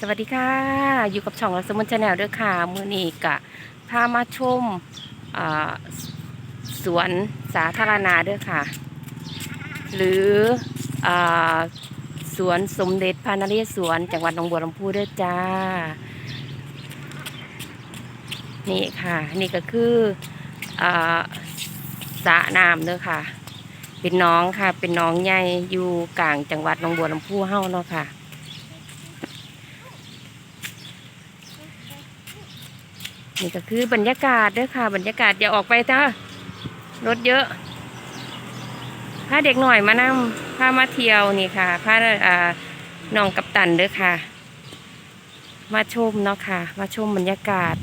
สวัสดีค่ะ อยู่กับช่องรัสมุนชาแนลด้วยค่ะ มือนี้กะพามาชมสวนสาธารณะด้วยค่ะ หรืออสวนสมเด็จพระนเรศวรจังหวัดหนองบัวลำพูด้วยจ้า นี่ค่ะ นี่ก็คืออสระน้ำเด้อค่ะ เป็นน้องค่ะ เป็นน้องใหญ่อยู่กลางจังหวัดหนองบัวลำพูเฮ้าเนาะค่ะ นี่ก็คือบรรยากาศเด้วยค่ะ บรรยากาศอย่าออกไปจ้ารถเยอะพาเด็กหน่อยมานั่งพามาเที่ยวนี่ค่ะพาอ่าน้องกับตันเด้อค่ะ มาชมเนาะค่ะ มาชมบรรยากาศ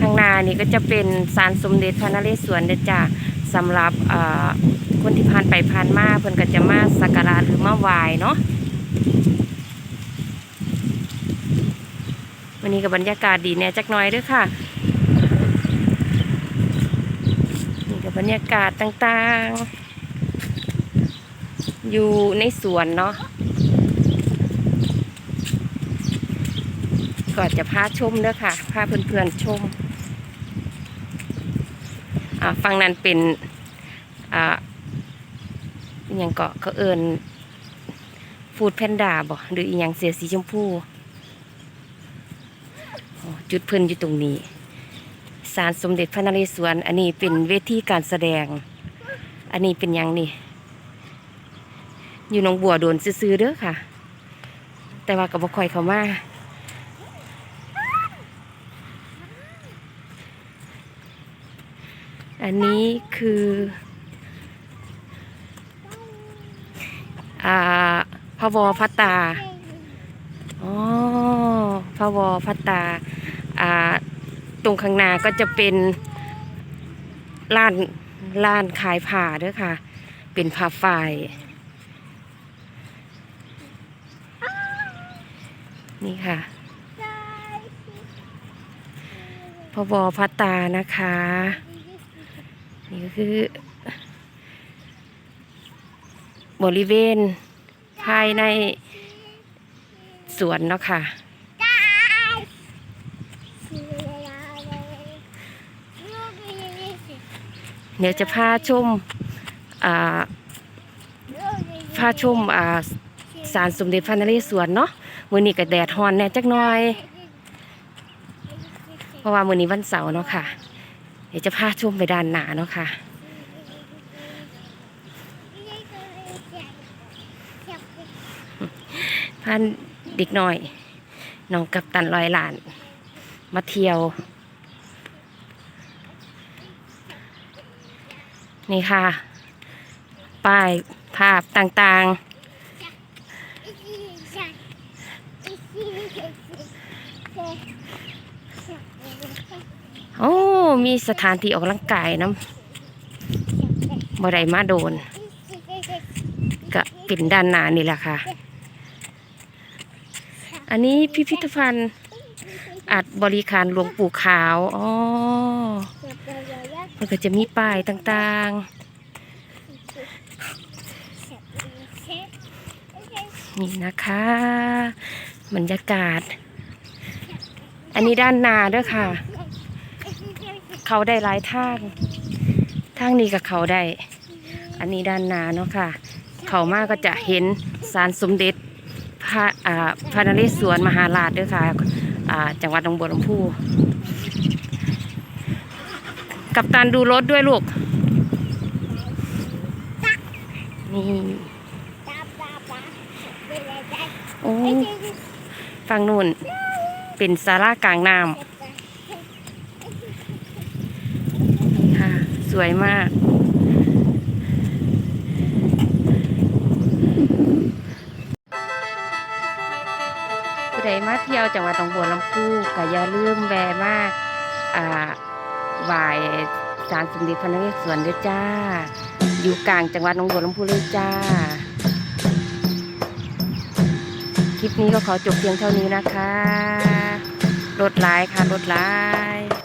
ข้างหน้านี่ก็จะเป็นศาลสมเด็จพระนเรศวรเด้จ้าสำหรับคนที่ผ่านไปผ่านมาเพิ่นก็จะมาสักการะหรือมาไหว้เนาะ วันนี้กับบรรยากาศดีเนี่ยจักน่อยด้วยค่ะนี่กับบรรยากาศต่างๆ อยู่ในสวนเนาะก็จะพาชมด้อค่ะพาเพื่อนๆชมอ่าฝั่งนั้นเป็นอ่าอย่างเกาะเขาเอิญฟูดแพนด้าบ่หรืออีหยังเสียสีชมพู จุดเพิ่นอยู่ตรงนี้ศาลสมเด็จพระนเรศวร อันนี้เป็นเวทีการแสดง อันนี้เป็นยังนี่ อยู่หนองบัวโดนซื้อๆเด้อค่ะ แต่ว่ากับบ่คอยเขามาอันนี้คืออ่าพระวอพัตตา อ๋อพระวอพัตตา ตรงข้างหน้าก็จะเป็นร้านร้านขายผ้าด้วยค่ะ เป็นผ้าฝ้ายนี่ค่ะพระวอพัตตานะคะ นี่ก็คือ บริเวณภายในสวนเนาะค่ะ เดี๋ยวจะพาชมอ่าพาชมอ่าศาลสมเด็จพระนเรศวรเนาะมือนี้ก็แดดฮอนแน่จักหน่อย เพราะว่ามือนี้วันเสาร์เนาะค่ะ เดี๋ยวจะพาชมไปด้านหนาเนาะค่ะพาเด็กหน่อยน้องกับตันลอยหลาน มาเที่ยว นี่ค่ะ ป้ายภาพต่างๆ โอ้ มีสถานที่ออกกำลังกายน้ำบ่ได้มาโดน ก็เป็นด้านหน้านี่แหละค่ะ อันนี้พิพิธภัณฑ์ อัดบริการหลวงปู่ขาวอ๋อมันก็จะมีป้ายต่างๆ นี่นะคะ บรรยากาศ อันนี้ด้านนาด้วยค่ะ เขาได้หลายทางทางนี้กับเขาได้ อันนี้ด้านนาเนาะค่ะ เขามากก็จะเห็นสารสมเด็จพระอ่าพระนเรศวรมหาราชด้วยค่ะ จังหวัดหนองบัวลำพู กับตันดูรถด้วยลูก นี่โอ้ฝั่งนู่น เป็นศาลากลางน้ำค่ะ สวยมาก เที่ยวจังหวัดหนองบัวลำพูก็อย่าลืมแวะมาอ่าไหวายศาลสมเด็จพระนเรศวรด้วยจ้า อยู่กลางจังหวัดหนองบัวลำพูเลยจ้า คลิปนี้ก็ขอจบเพียงเท่านี้นะคะ รถไลค์ค่ะรถไลค์